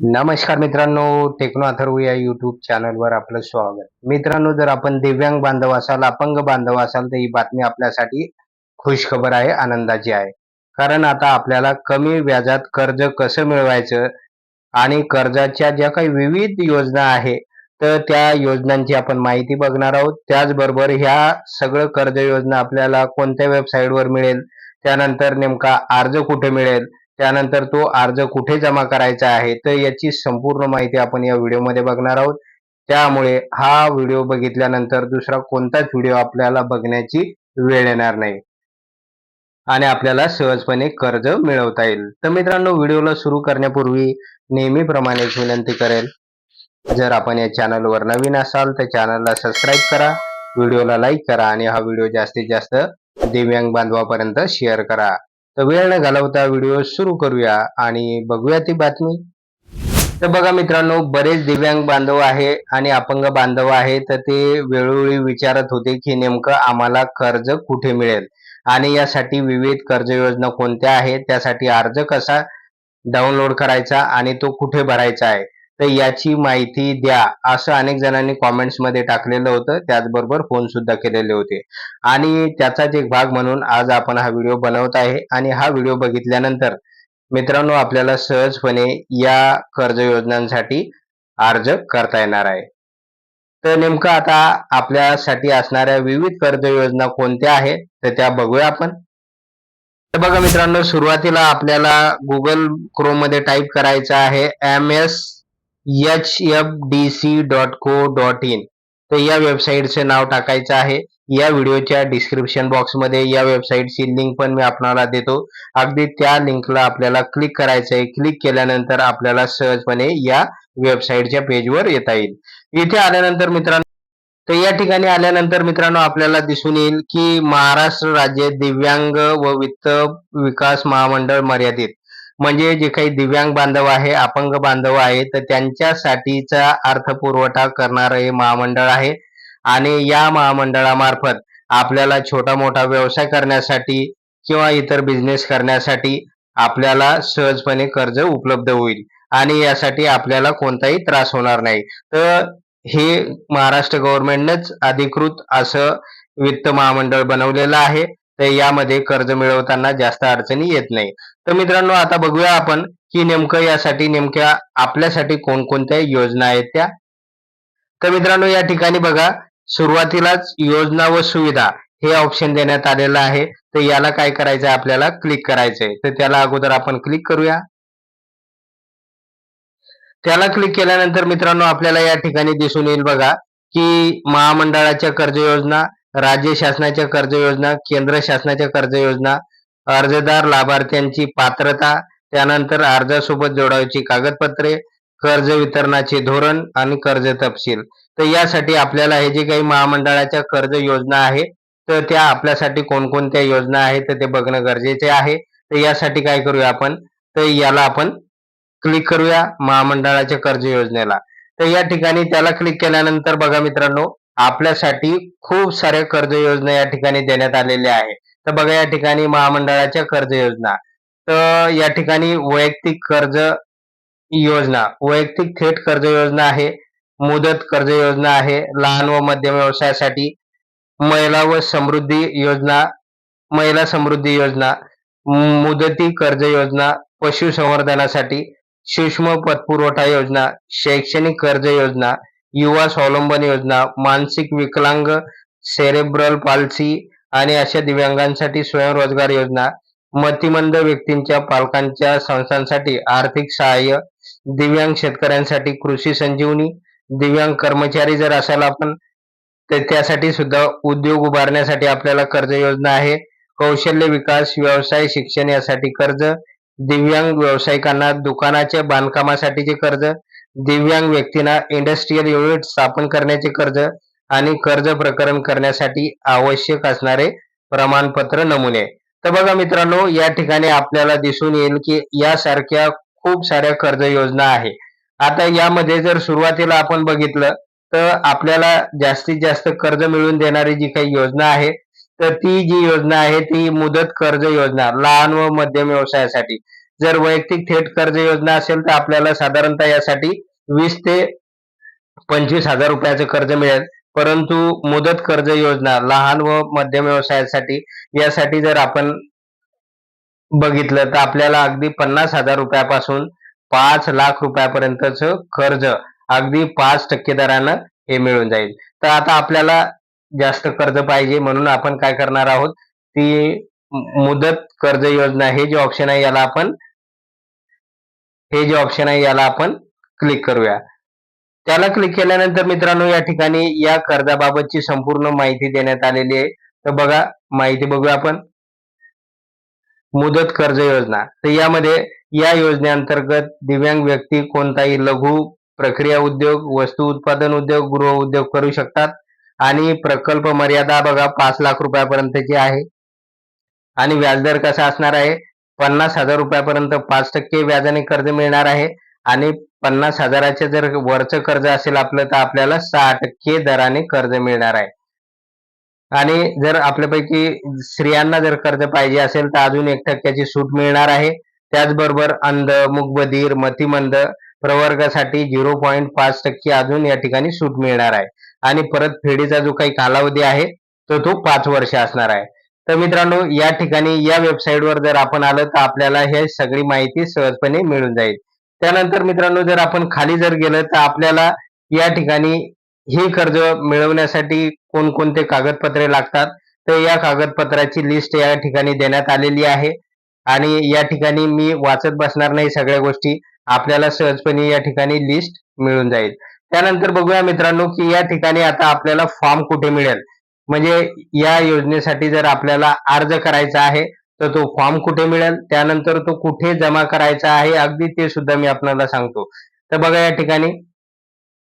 नमस्कार मित्रांनो टेक्नो अथर्व या युट्यूब चॅनलवर आपलं स्वागत. मित्रांनो जर आपण दिव्यांग बांधव असाल अपंग बांधव असाल तर ही बातमी आपल्यासाठी खुश खबर आहे आनंदाची आहे. कारण आता आपल्याला कमी व्याजात कर्ज कसं मिळवायचं आणि कर्जाच्या ज्या काही विविध योजना आहे तर त्या योजनांची आपण माहिती बघणार आहोत. त्याचबरोबर ह्या सगळं कर्ज योजना आपल्याला कोणत्या वेबसाईटवर मिळेल त्यानंतर नेमका अर्ज कुठे मिळेल त्यानंतर तो अर्ज कुठे जमा करायचा आहे तर याची संपूर्ण माहिती आपण या व्हिडिओमध्ये बघणार आहोत. त्यामुळे हा व्हिडिओ बघितल्यानंतर दुसरा कोणताच व्हिडिओ आपल्याला बघण्याची वेळ येणार नाही. आणि आपल्याला सहजपणे कर्ज मिळवता येईल. तर मित्रांनो व्हिडिओला सुरू करण्यापूर्वी नेहमीप्रमाणेच विनंती करेल जर आपण या चॅनलवर नवीन असाल तर चॅनलला सबस्क्राईब करा व्हिडिओला लाईक करा आणि हा व्हिडिओ जास्तीत जास्त दिव्यांग बांधवापर्यंत शेअर करा. तर वेळ न घालवता व्हिडिओ सुरू करूया आणि बघूया ती बातमी. तर बघा मित्रांनो बरेच दिव्यांग बांधव आहे आणि अपंग बांधव आहे तर ते वेळोवेळी विचारत होते की नेमकं आम्हाला कर्ज कुठे मिळेल? आणि यासाठी विविध कर्ज योजना कोणत्या आहेत? त्यासाठी अर्ज कसा डाउनलोड करायचा आणि तो कुठे भरायचा आहे? तर याची माहिती द्या असं अनेक जणांनी कॉमेंट्समध्ये टाकलेलं होतं. त्याचबरोबर फोन सुद्धा केलेले होते. आणि त्याचाच एक भाग म्हणून आज आपण हा व्हिडिओ बनवत आहे. आणि हा व्हिडिओ बघितल्यानंतर मित्रांनो आपल्याला सहजपणे या कर्ज योजनांसाठी अर्ज करता येणार आहे. तर नेमकं आता आपल्यासाठी असणाऱ्या विविध कर्ज योजना कोणत्या आहेत तर त्या बघूया आपण. तर बघा मित्रांनो सुरुवातीला आपल्याला गुगल क्रोममध्ये टाईप करायचं आहे. M S H F D C dot co dot in तर या वेबसाईटचे नाव टाकायचं आहे. या व्हिडिओच्या डिस्क्रिप्शन बॉक्समध्ये या वेबसाईटची लिंक पण मी आपणाला देतो. अगदी त्या लिंकला आपल्याला क्लिक करायचं आहे क्लिक केल्यानंतर आपल्याला सहजपणे या वेबसाईटच्या पेजवर येता येईल. इथे आल्यानंतर मित्रांनो तर या ठिकाणी आल्यानंतर मित्रांनो आपल्याला दिसून येईल की महाराष्ट्र राज्य दिव्यांग व वित्त विकास महामंडळ मर्यादित. म्हणजे जे काही दिव्यांग बांधव आहे अपंग बांधव आहे तर त्यांच्यासाठीचा अर्थपुरवठा करणारं हे महामंडळ आहे. आणि या महामंडळामार्फत आपल्याला छोटा मोठा व्यवसाय करण्यासाठी किंवा इतर बिझनेस करण्यासाठी आपल्याला सहजपणे कर्ज उपलब्ध होईल. आणि यासाठी आपल्याला कोणताही त्रास होणार नाही. तर हे महाराष्ट्र गव्हर्नमेंटनेच अधिकृत असं वित्त महामंडळ बनवलेलं आहे. तर यामध्ये कर्ज मिळवताना जास्त अडचणी येत नाही. तर मित्रांनो आता बघूया आपण की नेमकं यासाठी नेमक्या आपल्यासाठी कोणकोणत्या योजना आहेत त्या. तर मित्रांनो या ठिकाणी बघा सुरुवातीलाच योजना व सुविधा हे ऑप्शन देण्यात आलेलं आहे. तर याला काय करायचं आपल्याला क्लिक करायचंय. तर त्याला अगोदर आपण क्लिक करूया. त्याला क्लिक केल्यानंतर मित्रांनो आपल्याला या ठिकाणी दिसून येईल बघा की महामंडळाच्या कर्ज योजना राज्य शासनाच्या कर्ज योजना केंद्र शासनाच्या कर्ज योजना अर्जदार लाभार्थ्यांची पात्रता त्यानंतर अर्जासोबत जोडायची कागदपत्रे कर्ज वितरणाचे धोरण आणि कर्ज तपशील. तर यासाठी आपल्याला हे जे काही महामंडळाच्या कर्ज योजना आहे तर त्या आपल्यासाठी कोणकोणत्या योजना आहेत तर ते बघणं गरजेचे आहे. तर यासाठी काय करूया आपण? तर याला आपण क्लिक करूया महामंडळाच्या कर्ज योजनेला. तर या ठिकाणी त्याला क्लिक केल्यानंतर बघा मित्रांनो आपल्यासाठी खूप साऱ्या कर्ज योजना या ठिकाणी देण्यात आलेल्या आहे तर बघा या ठिकाणी महामंडळाच्या कर्ज योजना. तर या ठिकाणी वैयक्तिक कर्ज योजना वैयक्तिक थेट कर्ज योजना आहे मुदत कर्ज योजना आहे लहान व मध्यम व्यवसायासाठी महिला व समृद्धी योजना महिला समृद्धी योजना मुदती कर्ज योजना पशुसंवर्धनासाठी सूक्ष्म पतपुरवठा योजना शैक्षणिक कर्ज योजना युवा स्वावलंबन योजना मानसिक विकलांग सेरेब्रल पाल्सी आणि अशा दिव्यांगांसाठी स्वयंरोजगार योजना मतिमंद व्यक्तींच्या पालकांच्या संस्थांसाठी आर्थिक सहाय्य दिव्यांग शेतकऱ्यांसाठी कृषी संजीवनी दिव्यांग कर्मचारी जर असाल आपण तर त्यासाठी सुद्धा उद्योग उभारण्यासाठी आपल्याला कर्ज योजना आहे. कौशल्य विकास व्यवसाय शिक्षण यासाठी कर्ज दिव्यांग व्यावसायिकांना दुकानाच्या बांधकामासाठीचे कर्ज दिव्यांग व्यक्तींना इंडस्ट्रीयल युनिट स्थापन करण्याचे कर्ज आणि कर्ज प्रकरण करण्यासाठी आवश्यक असणारे प्रमाणपत्र नमुने. तर बघा मित्रांनो या ठिकाणी आपल्याला दिसून येईल की यासारख्या खूप साऱ्या कर्ज योजना आहे. आता यामध्ये जर सुरुवातीला आपण बघितलं तर आपल्याला जास्तीत जास्त कर्ज मिळवून देणारी जी काही योजना आहे तर ती जी योजना आहे ती मुदत कर्ज योजना लहान व मध्यम व्यवसायासाठी. जर वैयक्तिक थेट कर्ज योजना असेल तर आपल्याला साधारणतः यासाठी वीस ते पंचवीस हजार रुपयाचं कर्ज मिळेल. परंतु मुदत कर्ज योजना लहान व मध्यम व्यवसायासाठी यासाठी जर आपण बघितलं तर आपल्याला अगदी पन्नास हजार रुपयापासून पाच लाख रुपयापर्यंतचं कर्ज अगदी पाच टक्के दरानं हे मिळून जाईल. तर आता आपल्याला जास्त कर्ज पाहिजे म्हणून आपण काय करणार आहोत? ती मुदत कर्ज योजना हे जे ऑप्शन आहे याला आपण हे जे ऑप्शन आहे याला आपण क्लिक करूया. त्याला क्लिक केल्यानंतर मित्रांनो या ठिकाणी या कर्जाबाबतची संपूर्ण माहिती देण्यात आलेली आहे. तर बघा माहिती बघूया आपण. मुदत कर्ज योजना. तर यामध्ये या योजनेअंतर्गत दिव्यांग व्यक्ती कोणताही लघु प्रक्रिया उद्योग वस्तू उत्पादन उद्योग गृह उद्योग करू शकतात. आणि प्रकल्प मर्यादा बघा पाच लाख रुपयापर्यंतची आहे. आणि व्याजदर कसा असणार आहे? पन्नास हजार रुपयापर्यंत पाच टक्के व्याजाने कर्ज मिळणार आहे. आणि पन्नास हजाराचे जर वरचं कर्ज असेल आपलं तर आपल्याला सहा टक्के दराने कर्ज मिळणार आहे. आणि जर आपल्यापैकी स्त्रियांना जर कर्ज पाहिजे असेल तर अजून एक टक्क्याची सूट मिळणार आहे. त्याचबरोबर अंध मुकबधीर मतिमंद प्रवर्गासाठी झिरो पॉईंट पाच टक्के अजून या ठिकाणी सूट मिळणार आहे. आणि परतफेडीचा जो काही कालावधी आहे तो तो पाच वर्ष असणार आहे. तर मित्रांनो या ठिकाणी या वेबसाईटवर जर आपण आलं तर आपल्याला हे सगळी माहिती सहजपणे मिळून जाईल. त्यानंतर मित्रांनो जर आपण खाली जर गेलं तर आपल्याला या ठिकाणी हे कर्ज मिळवण्यासाठी कोणकोणते कागदपत्रे लागतात? तर या कागदपत्राची लिस्ट या ठिकाणी देण्यात आलेली आहे. आणि या ठिकाणी मी वाचत बसणार नाही सगळ्या गोष्टी. आपल्याला सहजपणे या ठिकाणी लिस्ट मिळून जाईल. त्यानंतर बघूया मित्रांनो की या ठिकाणी आता आपल्याला फॉर्म कुठे मिळेल? म्हणजे या योजनेसाठी जर आपल्याला अर्ज करायचा आहे तर तो फॉर्म कुठे मिळेल? त्यानंतर तो कुठे जमा करायचा आहे? अगदी ते सुद्धा मी आपल्याला सांगतो. तर बघा या ठिकाणी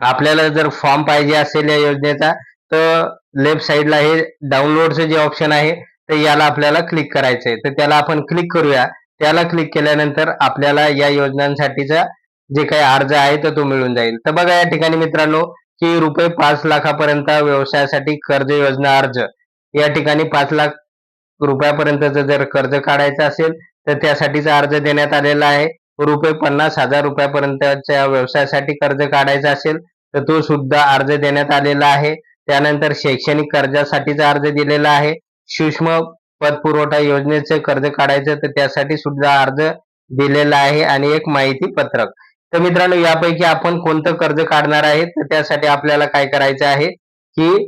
आपल्याला जर फॉर्म पाहिजे असेल या योजनेचा तर लेफ्ट साईडला हे डाउनलोडचं जे ऑप्शन आहे तर याला आपल्याला क्लिक करायचं आहे तर त्याला आपण क्लिक करूया. त्याला क्लिक केल्यानंतर आपल्याला या योजनांसाठीचा जे काही अर्ज आहे तर तो मिळून जाईल. तर बघा या ठिकाणी मित्रांनो की रुपये पाच लाखापर्यंत व्यवसायासाठी कर्ज योजना अर्ज. या ठिकाणी पाच लाख रुपयापर्यंतचं जर कर्ज काढायचं असेल तर त्यासाठीचा अर्ज देण्यात आलेला आहे. रुपये पन्नास हजार रुपयापर्यंतच्या व्यवसायासाठी कर्ज काढायचा असेल तर तो सुद्धा अर्ज देण्यात आलेला आहे. त्यानंतर शैक्षणिक कर्जासाठीचा अर्ज दिलेला आहे. सूक्ष्म पतपुरवठा योजनेचे कर्ज काढायचं तर त्यासाठी सुद्धा अर्ज दिलेला आहे. आणि एक माहिती पत्रक. तर मित्रांनो यापैकी आपण कोणतं कर्ज काढणार आहे? तर त्यासाठी आपल्याला काय करायचं आहे की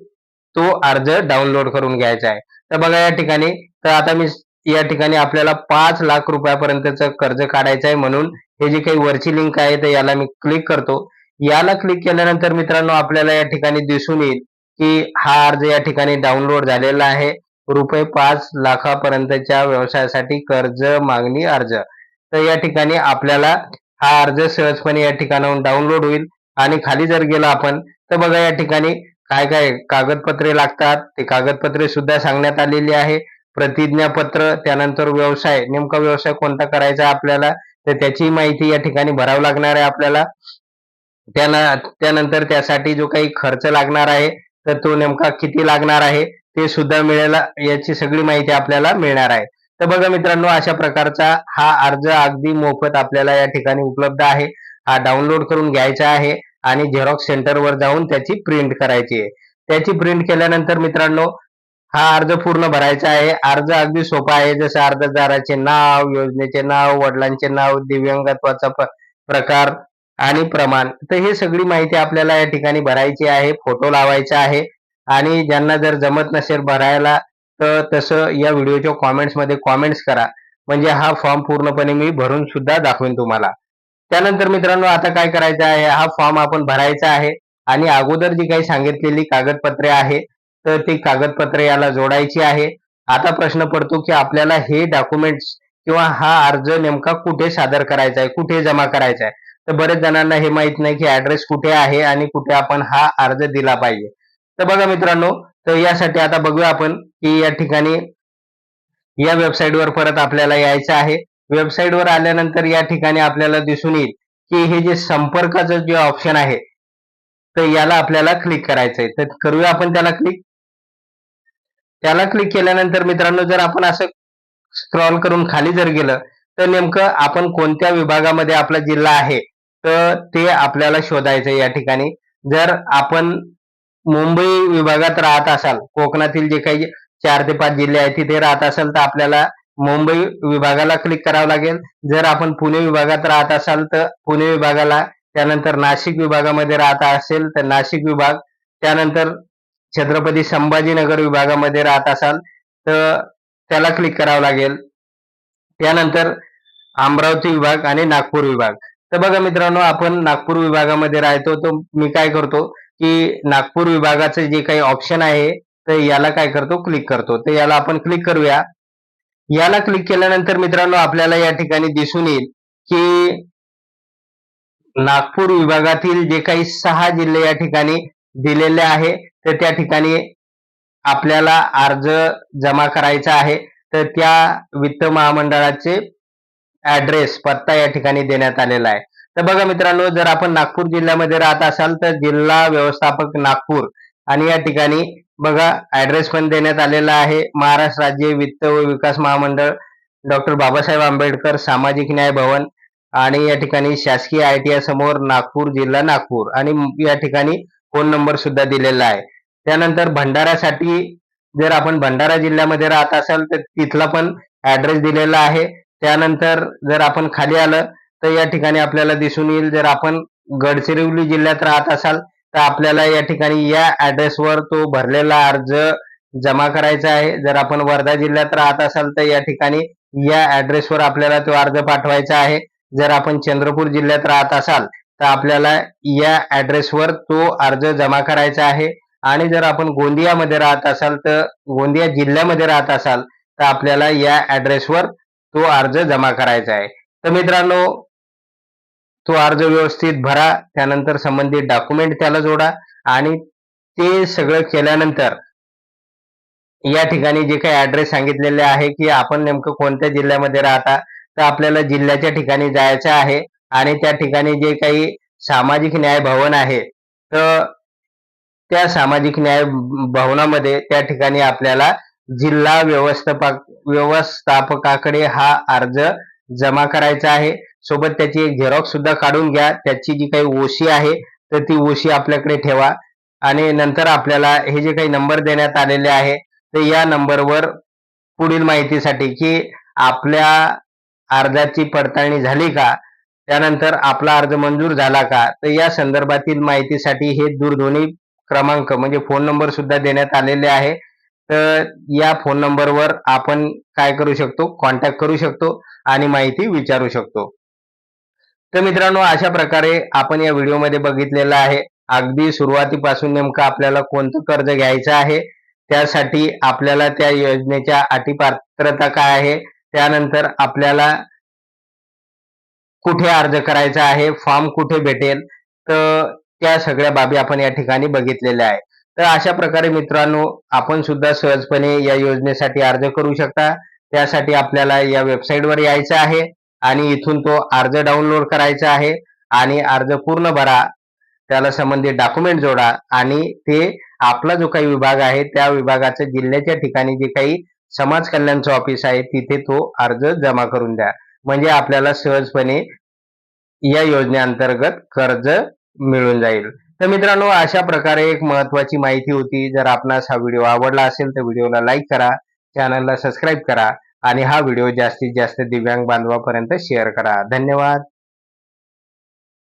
तो अर्ज डाउनलोड करून घ्यायचा आहे. तर बघा या ठिकाणी तर आता मी या ठिकाणी आपल्याला पाच लाख रुपयापर्यंतचं कर्ज काढायचं आहे म्हणून हे जी काही वरची लिंक आहे तर याला मी क्लिक करतो. याला क्लिक केल्यानंतर मित्रांनो आपल्याला या ठिकाणी दिसून येईल की हा अर्ज या ठिकाणी डाउनलोड झालेला आहे. रुपये पाच लाखापर्यंतच्या व्यवसायासाठी कर्ज मागणी अर्ज. तर या ठिकाणी आपल्याला हा अर्ज सहजपणे या ठिकाणाहून डाउनलोड होईल. आणि खाली जर गेला आपण तर बघा या ठिकाणी काय काय कागदपत्रे लागतात. ते कागदपत्रे सुद्धा सांगण्यात आलेली आहे. प्रतिज्ञापत्र त्यानंतर व्यवसाय. नेमका व्यवसाय कोणता करायचा आपल्याला? तर त्याची माहिती या ठिकाणी भरावं लागणार आहे आपल्याला. त्याला त्यानंतर त्यासाठी जो काही खर्च लागणार आहे तर तो नेमका किती लागणार आहे ते सुद्धा मिळेल याची सगळी माहिती आपल्याला मिळणार आहे. तर बघा मित्रांनो अशा प्रकारचा हा अर्ज अगदी मोफत आपल्याला या ठिकाणी उपलब्ध आहे. हा डाउनलोड करून घ्यायचा आहे आणि झेरॉक्स सेंटरवर जाऊन त्याची प्रिंट करायची आहे. त्याची प्रिंट केल्यानंतर मित्रांनो हा अर्ज पूर्ण भरायचा आहे. अर्ज अगदी सोपा आहे. जसं अर्जदाराचे नाव योजनेचे नाव वडिलांचे नाव दिव्यांगत्वाचा प्रकार आणि प्रमाण. तर हे सगळी माहिती आपल्याला या ठिकाणी भरायची आहे. फोटो लावायचा आहे. आणि ज्यांना जर जमत नसेल भरायला तर तसं या व्हिडिओच्या कॉमेंट्समध्ये कॉमेंट्स करा. म्हणजे हा फॉर्म पूर्णपणे मी भरून सुद्धा दाखवेन तुम्हाला. त्यानंतर मित्रांनो आता काय करायचं आहे? हा फॉर्म आपण भरायचा आहे. आणि अगोदर जी काही सांगितलेली कागदपत्रे आहे तर ती कागदपत्रे याला जोडायची आहे. आता प्रश्न पडतो की आपल्याला हे डॉक्युमेंट्स किंवा हा अर्ज नेमका कुठे सादर करायचा आहे? कुठे जमा करायचा आहे? तर बरेच जणांना हे माहीत नाही की ऍड्रेस कुठे आहे आणि कुठे आपण हा अर्ज दिला पाहिजे. तर बघा मित्रांनो तर यासाठी आता बघूया आपण की या ठिकाणी या वेबसाईटवर परत आपल्याला यायचं आहे. वेबसाईटवर आल्यानंतर या ठिकाणी आपल्याला दिसून येईल की हे जे संपर्काचं जे ऑप्शन आहे तर याला आपल्याला क्लिक करायचंय. तर करूया आपण त्याला क्लिक त्याला क्लिक केल्यानंतर मित्रांनो जर आपण असं स्क्रॉल करून खाली जर गेलं तर नेमकं आपण कोणत्या विभागामध्ये आपला जिल्हा आहे तर ते आपल्याला शोधायचं या ठिकाणी. जर आपण मुंबई विभागात राहत असाल कोकणातील जे काही चार ते पाच जिल्हे आहेत तिथे राहत असाल तर आपल्याला मुंबई विभागाला क्लिक करावं लागेल. जर आपण पुणे विभागात राहत असाल तर पुणे विभागाला त्यानंतर नाशिक विभागामध्ये राहत असेल तर नाशिक विभाग त्यानंतर छत्रपती संभाजीनगर विभागामध्ये राहत असाल तर त्याला क्लिक करावं लागेल. त्यानंतर अमरावती विभाग आणि नागपूर विभाग. तर बघा मित्रांनो आपण नागपूर विभागामध्ये राहतो तर मी काय करतो की नागपूर विभागाचं जे काही ऑप्शन आहे तर याला काय करतो? क्लिक करतो. तर याला आपण क्लिक करूया. याला क्लिक केल्यानंतर मित्रांनो आपल्याला या ठिकाणी दिसून येईल की नागपूर विभागातील जे काही सहा जिल्हे या ठिकाणी दिलेले आहे तर त्या ठिकाणी आपल्याला अर्ज जमा करायचा आहे. तर त्या वित्त महामंडळाचे ऍड्रेस पत्ता या ठिकाणी देण्यात आलेला आहे. तर बघा मित्रांनो जर आपण नागपूर जिल्ह्यामध्ये राहत असाल तर जिल्हा व्यवस्थापक नागपूर आणि या ठिकाणी बघा ऍड्रेस पण देण्यात आलेला आहे. महाराष्ट्र राज्य वित्त व विकास महामंडळ डॉक्टर बाबासाहेब आंबेडकर सामाजिक न्याय भवन आणि या ठिकाणी शासकीय आय टी आय समोर नागपूर जिल्हा नागपूर आणि या ठिकाणी फोन नंबर सुद्धा दिलेला आहे. त्यानंतर भंडाऱ्यासाठी जर आपण भंडारा जिल्ह्यामध्ये राहत असाल तर तिथला पण ऍड्रेस दिलेला आहे. त्यानंतर जर आपण खाली आलं तर या ठिकाणी आपल्याला दिसून येईल जर आपण गडचिरोली जिल्ह्यात राहत असाल तर आपल्याला या ठिकाणी या ऍड्रेसवर तो भरलेला अर्ज जमा करायचा आहे. जर आपण वर्धा जिल्ह्यात राहत असाल तर या ठिकाणी या ऍड्रेसवर आपल्याला तो अर्ज पाठवायचा आहे. जर आपण चंद्रपूर जिल्ह्यात राहत असाल तर आपल्याला या ऍड्रेसवर तो अर्ज जमा करायचा आहे. आणि जर आपण गोंदियामध्ये राहत असाल तर गोंदिया जिल्ह्यामध्ये राहत असाल तर आपल्याला या ऍड्रेसवर तो अर्ज जमा करायचा आहे. तर मित्रांनो तो अर्ज व्यवस्थित भरा त्यानंतर संबंधित डॉक्युमेंट त्याला जोडा आणि ते सगळं केल्यानंतर या ठिकाणी जे काही ऍड्रेस सांगितलेले आहे की आपण नेमकं कोणत्या जिल्ह्यामध्ये राहता तर आपल्याला जिल्ह्याच्या ठिकाणी जायचं आहे आणि त्या ठिकाणी जे काही सामाजिक न्याय भवन आहे तर त्या सामाजिक न्याय भवनामध्ये त्या ठिकाणी आपल्याला जिल्हा व्यवस्थापक व्यवस्थापकाकडे हा अर्ज जमा करायचा आहे. सोबत त्याची एक झेरॉक्स सुद्धा काढून घ्या. त्याची जी काही ओशी आहे तर ती ओशी आपल्याकडे ठेवा. आणि नंतर आपल्याला हे जे काही नंबर देण्यात आलेले आहे तर या नंबरवर पुढील माहितीसाठी की आपल्या अर्जाची पडताळणी झाली का? त्यानंतर आपला अर्ज मंजूर झाला का? तर या संदर्भातील माहितीसाठी हे दूरध्वनी क्रमांक म्हणजे फोन नंबर सुद्धा देण्यात आलेले आहे. तर या फोन नंबरवर आपण काय करू शकतो? कॉन्टॅक्ट करू शकतो आणि माहिती विचारू शकतो. तर मित्रांनो अशा प्रकारे आपण या व्हिडिओमध्ये बघितलेलं आहे अगदी सुरुवातीपासून नेमकं आपल्याला कोणतं कर्ज घ्यायचं आहे त्यासाठी आपल्याला त्या योजनेच्या अटी पात्रता काय आहे त्यानंतर आपल्याला कुठे अर्ज करायचा आहे फॉर्म कुठे भेटेल तर त्या सगळ्या बाबी आपण या ठिकाणी बघितलेल्या आहे तर अशा प्रकारे मित्रांनो आपण सुद्धा सहजपणे या योजनेसाठी अर्ज करू शकता त्यासाठी आपल्याला या वेबसाईटवर यायचं आहे. आणि इथून तो अर्ज डाउनलोड करायचा आहे आणि अर्ज पूर्ण भरा त्याला संबंधित डॉक्युमेंट जोडा आणि ते आपला जो काही विभाग आहे त्या विभागाचं जिल्ह्याच्या ठिकाणी जे काही समाज कल्याणचं ऑफिस आहे तिथे तो अर्ज जमा करून द्या. म्हणजे आपल्याला सहजपणे या योजनेअंतर्गत कर्ज मिळून जाईल. तर मित्रांनो अशा प्रकारे एक महत्वाची माहिती होती. जर आपणास हा व्हिडिओ आवडला असेल तर व्हिडिओला लाईक करा चॅनलला सबस्क्राईब करा. आणि हा व्हिडिओ जास्तीत जास्त दिव्यांग बांधवापर्यंत शेअर करा. धन्यवाद.